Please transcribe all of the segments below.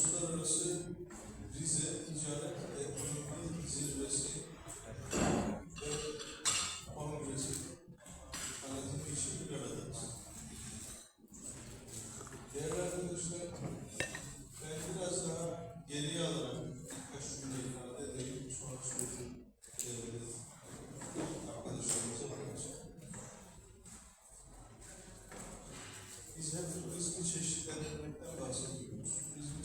Uluslararası Rize Ticaret Ekonomi Zirvesi ve Kongresi tanıtım için bir aradayız. Değerli arkadaşlar, ben biraz daha geriye alarak birkaç cümle ifade edeyim. Sonra sözü devrede arkadaşlarımıza bırakacağım. Biz hep rızkı çeşitlendirmekten bahsediyoruz.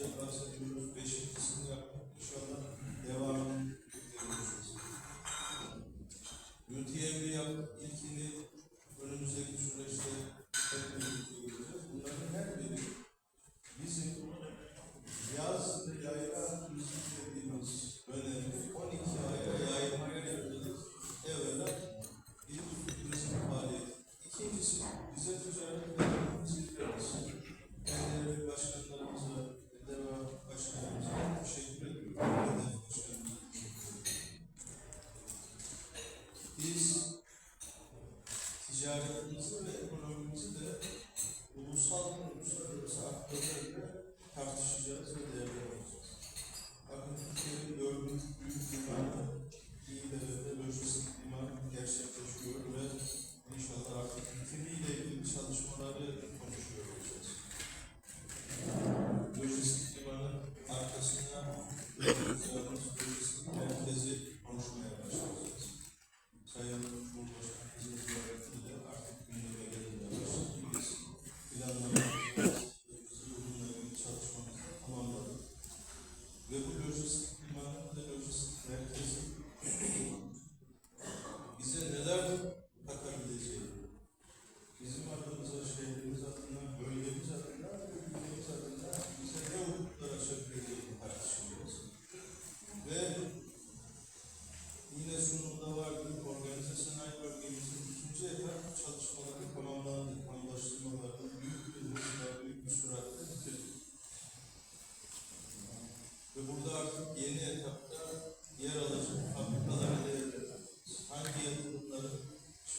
de transfer ediyoruz. Beşincisini yaptık. İnşallah biz ticaretimizi ve ekonomimizi de ulusal ve uluslararası aktörlerle tartışacağız ve değerlendireceğiz. Bakın Türkiye'nin dördüncü büyük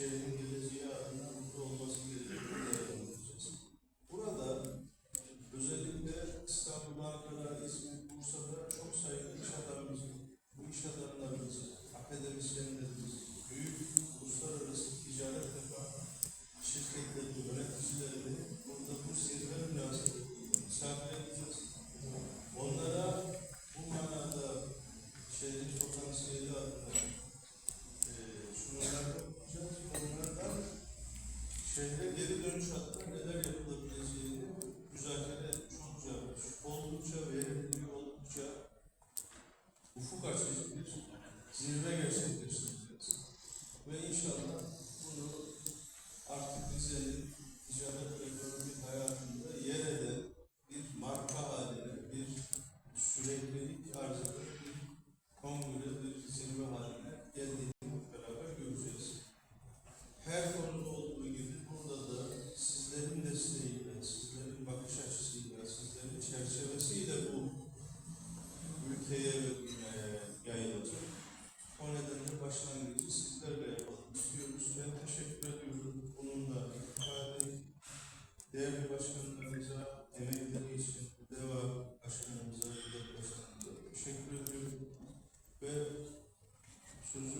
Two. özellikle geri dönüş hattında neler yapılabileceğini müzakere çok yapmış. Oldukça verimli, oldukça ufuk açıcı bir zirve gerçekleştireceğiz. Ve inşallah bunu artık Rize'nin ticaret ve ekonomik hayatında yer eden bir marka haline, bir süreklilik arz eden bir kongre, bir zirve haline geldiğini beraber göreceğiz. Her 就是